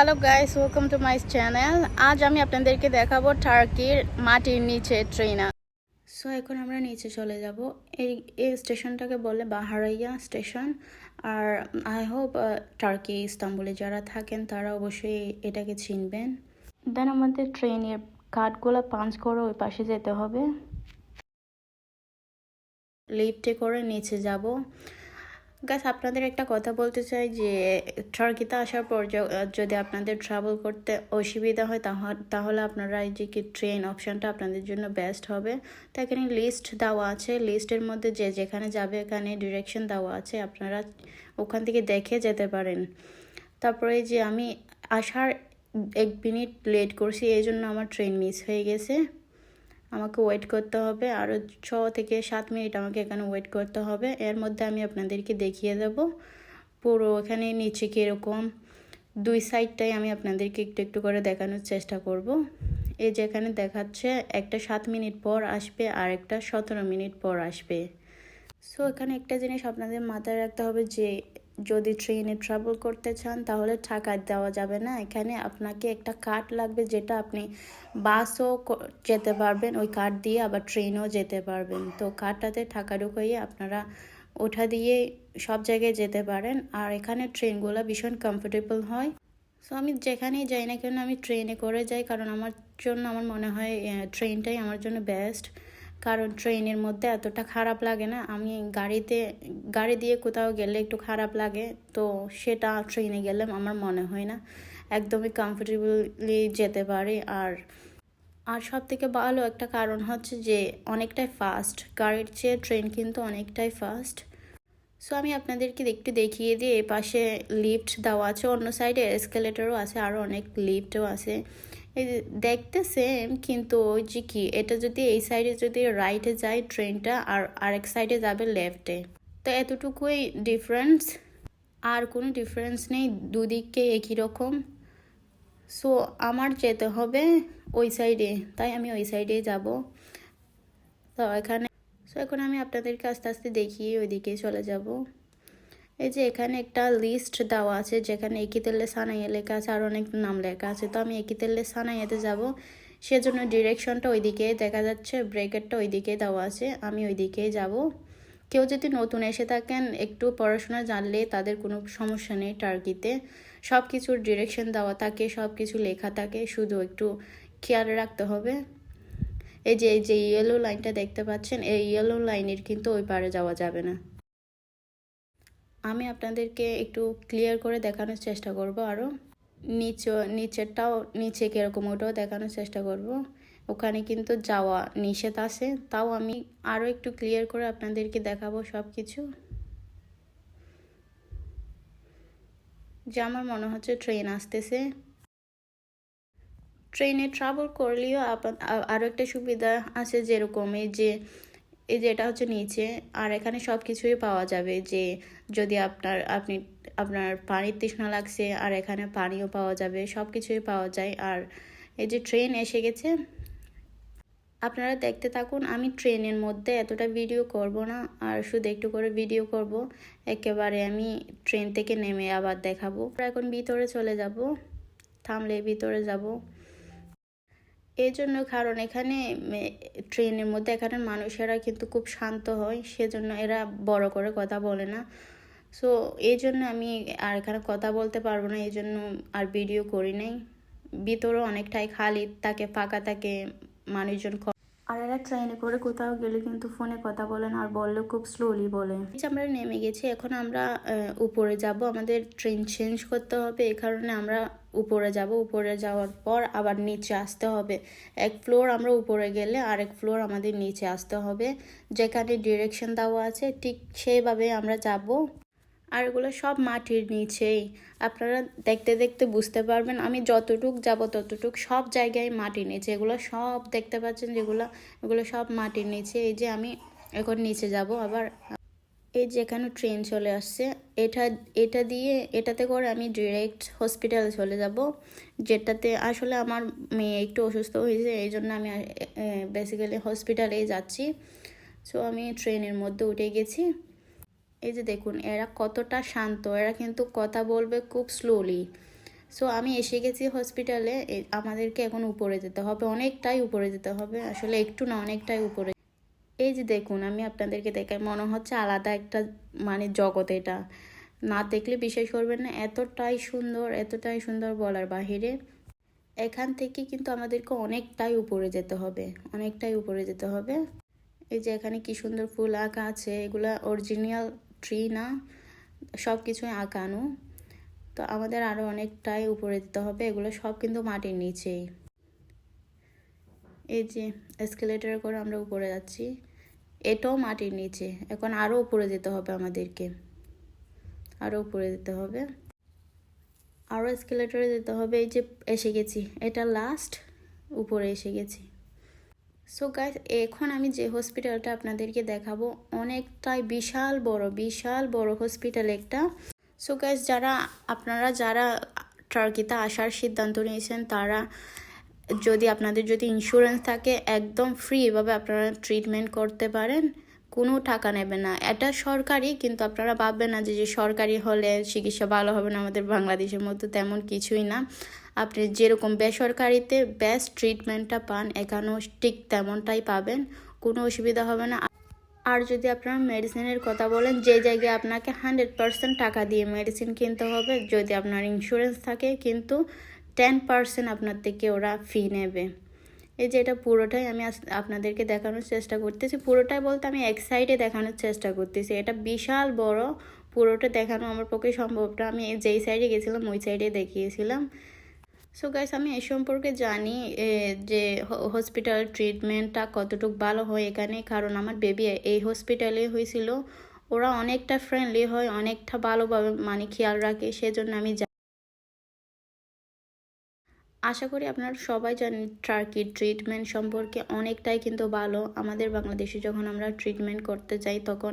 Hello guys welcome to my channel আজ আমি আপনাদেরকে দেখাবো টার্কির মাটির নিচে ট্রেনা। সো এখন আমরা নিচে চলে যাব। এই এই স্টেশনটাকে বলে বাহারাইয়া স্টেশন। আর আই হোপ টার্কি ইস্তাম্বুলে যারা থাকেন, তারা অবশ্যই এটাকে চিনবেন। দেন আমাদের ট্রেনের কার্ডগুলো পাঞ্চ করে ওই পাশে যেতে হবে। লিফটে করে নিচে যাব। গাছ আপনাদের একটা কথা বলতে চাই যে টার্কিতে আসার পর যদি আপনাদের ট্রাভেল করতে অসুবিধা হয়, তাহ- তাহলে আপনারা এই যে কি ট্রেন অপশানটা আপনাদের জন্য বেস্ট হবে। তো এখানে লিস্ট দেওয়া আছে। লিস্টের মধ্যে যে যেখানে যাবে, এখানে ডিরেকশন দেওয়া আছে। আপনারা ওখান থেকে দেখে যেতে পারেন। তারপরে যে আমি আসার এক মিনিট লেট করছি, এই জন্য আমার ট্রেন মিস হয়ে গেছে। আমাকে ওয়েট করতে হবে। আরও ছ থেকে সাত মিনিট আমাকে এখানে ওয়েট করতে হবে। এর মধ্যে আমি আপনাদেরকে দেখিয়ে দেব পুরো এখানে নিচে কীরকম। দুই সাইডটাই আমি আপনাদেরকে একটু একটু করে দেখানোর চেষ্টা করব। এই যে এখানে দেখাচ্ছে, একটা সাত মিনিট পর আসবে আর একটা সতেরো মিনিট পর আসবে। সো এখানে একটা জিনিস আপনাদের মাথায় রাখতে হবে যে যদি ট্রেনে ট্রাভেল করতে চান, তাহলে টাকা দেওয়া যাবে না। এখানে আপনাকে একটা কার্ড লাগবে, যেটা আপনি বাসও যেতে পারবেন। ওই কার্ড দিয়ে আবার ট্রেনও যেতে পারবেন। তো কার্ডটাতে টাকা ঢুকাইয়ে আপনারা ওঠা দিয়ে সব জায়গায় যেতে পারেন। আর এখানে ট্রেনগুলো ভীষণ কমফোর্টেবল হয়। সো আমি যেখানেই যাই না কেন, আমি ট্রেনে করে যাই। কারণ আমার জন্য, আমার মনে হয় ট্রেনটাই আমার জন্য বেস্ট কারণ ট্রেনের মধ্যে এতটা খারাপ লাগে না। আমি গাড়িতে, গাড়ি দিয়ে কোথাও গেলে একটু খারাপ লাগে, তো সেটা ট্রেনে গেলে আমার মনে হয় না। একদমই কমফোর্টেবলি যেতে পারি। আর আর সব থেকে ভালো একটা কারণ হচ্ছে যে অনেকটাই ফাস্ট গাড়ির চেয়ে ট্রেন কিন্তু অনেকটাই ফাস্ট সো আমি আপনাদেরকে একটু দেখিয়ে দিই এই পাশে লিফট দেওয়া আছে, অন্য সাইডে এসকেলেটরও আছে আরও অনেক লিফটও আছে। দেখতে সেম কিন্তু ওই যে কি, এটা যদি এই সাইডে যদি রাইটে যায় ট্রেনটা আর আরেক সাইডে যাবে লেফটে তো এতটুকুই ডিফারেন্স আর কোনো ডিফারেন্স নেই, দুদিককে একই রকম। সো আমার যেতে হবে ওই সাইডে তাই আমি ওই সাইডেই যাব। তো এখানে সো এখন আমি আপনাদেরকে আস্তে আস্তে দেখিয়ে ওইদিকে চলে যাব। এই যে এখানে একটা লিস্ট দেওয়া আছে, যেখানে একিতেল্লে সানাইয়া লেখা আছে আর অনেক নাম লেখা আছে। তো আমি একিতেল্লে সানাইয়াতে যাব। সেজন্য ডিরেকশনটা ওইদিকে, দেখা যাচ্ছে ব্রেকেটটা ওইদিকে দেওয়া আছে, আমি ওইদিকেই যাব। কেউ যদি নতুন এসে থাকেন, একটু পড়াশোনা জানলে তাদের কোনো সমস্যা নেই টার্কিতে। সব কিছুর ডিরেকশন দেওয়া থাকে সব কিছু লেখা থাকে, শুধু একটু খেয়াল রাখতে হবে। এই যে এই যে ইয়েলো লাইনটা দেখতে পাচ্ছেন, এই ইয়েলো লাইনের কিন্তু ওই পারে যাওয়া যাবে না। আমি আপনাদেরকে একটু ক্লিয়ার করে দেখানোর চেষ্টা করব আরও নিচে, নিচেরটাও, নিচে কীরকম ওটাও দেখানোর চেষ্টা করব। ওখানে কিন্তু যাওয়া নিষেধ আছে, তাও আমি আরও একটু ক্লিয়ার করে আপনাদেরকে দেখাবো সব কিছু যে আমার মনে হচ্ছে ট্রেন আসতেছে। ট্রেনে ট্রাভেল করলেও আরও একটা সুবিধা আছে যেরকম এই যে এই যে এটা হচ্ছে নিচে, আর এখানে সব কিছুই পাওয়া যাবে যে যদি আপনার, আপনি, আপনার পানির তৃষ্ণা লাগছে, আর এখানে পানিও পাওয়া যাবে সব কিছুই পাওয়া যায়। আর এই যে ট্রেন এসে গেছে, আপনারা দেখতে থাকুন, আমি ট্রেনের মধ্যে এতটা ভিডিও করব না, আর শুধু একটু করে ভিডিও করব। একেবারে আমি ট্রেন থেকে নেমে আবার দেখাবো। এখন ভিতরে চলে যাব, থামলে ভিতরে যাব। এই জন্য কারণ এখানে ট্রেনের মধ্যে এখানে মানুষেরা কিন্তু খুব শান্ত হয়, সেজন্য এরা বড় করে কথা বলে না। সো এই জন্য আমি আর এখানে কথা বলতে পারব না এই জন্য আর ভিডিও করি নাই। ভিতরে অনেকটাই খালি, তাকে ফাঁকা থাকে, মানুষজন আর এরা ট্রেনে করে কোথাও গেলে কিন্তু ফোনে কথা বলেন আর বললে খুব স্লোলি বলে। এই আমরা নেমে গেছি, এখন আমরা উপরে যাব। আমাদের ট্রেন চেঞ্জ করতে হবে, এই কারণে আমরা উপরে যাব। উপরে যাওয়ার পর আবার নিচে আসতে হবে। এক ফ্লোর আমরা উপরে গেলে আরেক ফ্লোর আমাদের নিচে আসতে হবে। যেখানে ডিরেকশন দেওয়া আছে, ঠিক সেইভাবে আমরা যাব। আর এগুলো সব মাটির নিচেই। আপনারা দেখতে দেখতে বুঝতে পারবেন, আমি যতটুক যাব ততটুক সব জায়গায় মাটির নিচে। এগুলো সব দেখতে পাচ্ছেন যেগুলো, এগুলো সব মাটির নিচে। এই যে আমি এখন নিচে যাব, আবার এই যেখানে ট্রেন চলে আসছে। এটা এটা দিয়ে, এটাতে করে আমি ডিরেক্ট হসপিটালে চলে যাব, যেটাতে আসলে আমার মেয়ে একটু অসুস্থ হয়েছে, এই জন্য আমি বেসিক্যালি হসপিটালেই যাচ্ছি। সো আমি ট্রেনের মধ্যে উঠে গেছি। এই যে দেখুন, এরা কতটা শান্ত, এরা কিন্তু কথা বলবে খুব স্লোলি সো আমি এসে গেছি হসপিটালে আমাদেরকে এখন উপরে যেতে হবে, অনেকটাই উপরে যেতে হবে, আসলে একটু না, অনেকটাই উপরে। এই যে দেখুন, আমি আপনাদেরকে দেখাই, মনে হচ্ছে আলাদা একটা মানে জগৎ এটা। না দেখলে বিশ্বাস করবেন না, এতটাই সুন্দর এতটাই সুন্দর বলার বাহিরে। এখান থেকে কিন্তু আমাদেরকে অনেকটাই উপরে যেতে হবে, অনেকটাই উপরে যেতে হবে। এই যে এখানে কি সুন্দর ফুল আঁকা আছে, এগুলা অরিজিনাল ট্রি না সব কিছুই আঁকানো তো আমাদের আরও অনেকটাই উপরে দিতে হবে, এগুলো সব কিন্তু মাটির নিচেই। এই যে এসকেলেটার করে আমরা উপরে যাচ্ছি, এটাও মাটির নিচে। এখন আরও উপরে যেতে হবে আমাদেরকে। আরও উপরে যেতে হবে। আরও এসকেলেটারে যেতে হবে, এই যে এসে গেছি, এটা লাস্ট উপরে এসে গেছি। সো গাইজ এখন আমি যে হসপিটালটা আপনাদেরকে দেখাবো, অনেকটাই বিশাল বড় বিশাল বড় হসপিটাল একটা। সো গাইজ যারা, আপনারা যারা টার্কিতে আসার সিদ্ধান্ত নিয়েছেন, তারা যদি, আপনাদের যদি ইন্স্যুরেন্স থাকে, একদম ফ্রি এভাবে আপনারা ট্রিটমেন্ট করতে পারেন। কোনো টাকা নেবে না। এটা সরকারি, কিন্তু আপনারা ভাববেন না যে যে সরকারি হলে চিকিৎসা ভালো হবে না আমাদের বাংলাদেশের মধ্যে তেমন কিছুই না। আপনি যেরকম বেসরকারিতে বেস্ট ট্রিটমেন্টটা পান, এখানেও ঠিক তেমনটাই পাবেন, কোনো অসুবিধা হবে না। আর যদি আপনারা মেডিসিনের কথা বলেন, যে জায়গায় আপনাকে হান্ড্রেড পার্সেন্ট টাকা দিয়ে মেডিসিন কিনতে হবে, যদি আপনার ইন্স্যুরেন্স থাকে, কিন্তু টেন পার্সেন্ট আপনার থেকে ওরা ফি নেবে। এই যে এটা পুরোটাই আমি আপনাদেরকে দেখানোর চেষ্টা করতেছি। পুরোটাই বলতে আমি এক সাইডে দেখানোর চেষ্টা করতেছি। এটা বিশাল বড়। পুরোটা দেখানো আমার পক্ষে সম্ভব না। আমি যেই সাইডে গেছিলাম ওই সাইডে দেখিয়েছিলাম। সো গাইস আমি এই সম্পর্কে জানি এ, যে হসপিটাল ট্রিটমেন্টটা কতটুকু ভালো হয় এখানে। কারণ আমার বেবি এই হসপিটালে হয়েছিল। ওরা অনেকটা ফ্রেন্ডলি হয় অনেকটা ভালোভাবে মানে খেয়াল রাখে। সেজন্য আমি আশা করি আপনারা সবাই জানেন টার্কির ট্রিটমেন্ট সম্পর্কে অনেকটাই কিন্তু ভালো। আমাদের বাংলাদেশে যখন আমরা ট্রিটমেন্ট করতে যাই, তখন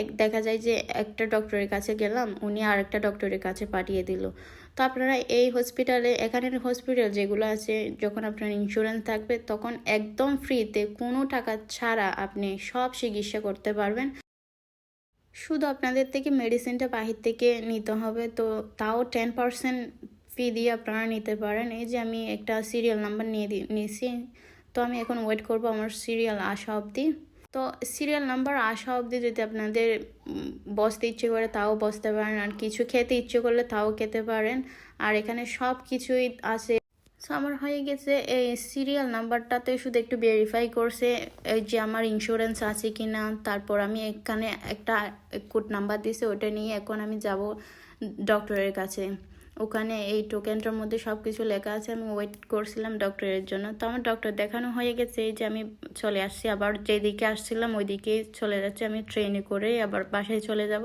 এক, দেখা যায় যে একটা ডক্টরের কাছে গেলাম, উনি আর একটা ডক্টরের কাছে পাঠিয়ে দিল। তো আপনারা এই হসপিটালে এখানের হসপিটাল যেগুলো আছে, যখন আপনার ইন্স্যুরেন্স থাকবে, তখন একদম ফ্রিতে কোনো টাকা ছাড়া আপনি সব চিকিৎসা করতে পারবেন। শুধু আপনাদের থেকে মেডিসিনটা বাহির থেকে নিতে হবে, তো তাও টেন পার্সেন্ট ফি দিয়ে আপনারা নিতে পারেন। এই যে আমি একটা সিরিয়াল নাম্বার নিয়ে নিয়েছি। তো আমি এখন ওয়েট করব আমার সিরিয়াল আসা অবধি। তো সিরিয়াল নাম্বার আসা অবধি যদি আপনাদের বসতে ইচ্ছে করে তাও বসতে পারেন। আর কিছু খেতে ইচ্ছে করলে তাও খেতে পারেন। আর এখানে সব কিছুই আছে। সো আমার হয়ে গেছে এই সিরিয়াল নাম্বারটাতে শুধু একটু ভেরিফাই করছে এই যে আমার ইন্স্যুরেন্স আছে কি না তারপর আমি এখানে একটা কোড নাম্বার দিছে, ওটা নিয়ে এখন আমি যাব ডক্টরের কাছে। ওখানে এই টোকেনটার মধ্যে সব কিছু লেখা আছে, আমি ওয়েট করছিলাম ডক্টরের জন্য। তো আমার ডক্টর দেখানো হয়ে গেছে এই যে আমি চলে আসছি, আবার যেদিকে আসছিলাম ওইদিকে চলে যাচ্ছি। আমি ট্রেনে করে আবার বাসায় চলে যাব।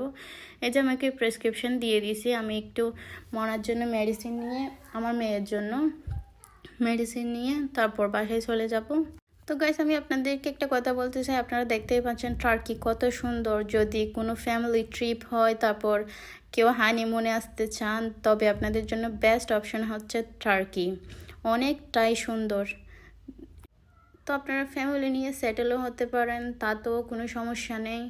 এই যে আমাকে প্রেসক্রিপশন দিয়ে দিয়েছি, আমি একটু মনার জন্য মেডিসিন নিয়ে, আমার মেয়ের জন্য মেডিসিন নিয়ে তারপর বাসায় চলে যাব। তো গাইস আমি আপনাদেরকে একটা কথা বলতে চাই। আপনারা দেখতেই পাচ্ছেন টার্কি কত সুন্দর। যদি কোনো ফ্যামিলি ট্রিপ হয়, তারপর কেউ হানিমুনে আসতে চান, তবে আপনাদের জন্য বেস্ট অপশন হচ্ছে টার্কি অনেকটাই সুন্দর। তো আপনারা ফ্যামিলি নিয়ে সেটেলও হতে পারেন, তাতেও কোনো সমস্যা নেই।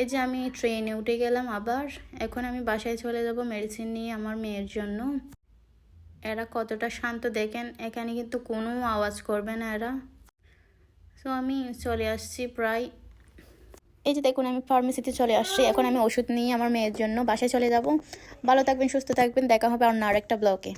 এই যে আমি ট্রেনে উঠে গেলাম আবার, এখন আমি বাসায় চলে যাব মেডিসিন নিয়ে আমার মেয়ের জন্য। এরা কতটা শান্ত, দেখেন, এখানে কিন্তু কোনো আওয়াজ করবে না এরা। সো আমি চলে আসছি প্রায় এই যে দেখুন, আমি ফার্মেসিতে চলে আসছি। এখন আমি ওষুধ নিয়ে আমার মেয়ের জন্য বাসায় চলে যাব। ভালো থাকবেন, সুস্থ থাকবেন। দেখা হবে অন্য আরেকটা ব্লকে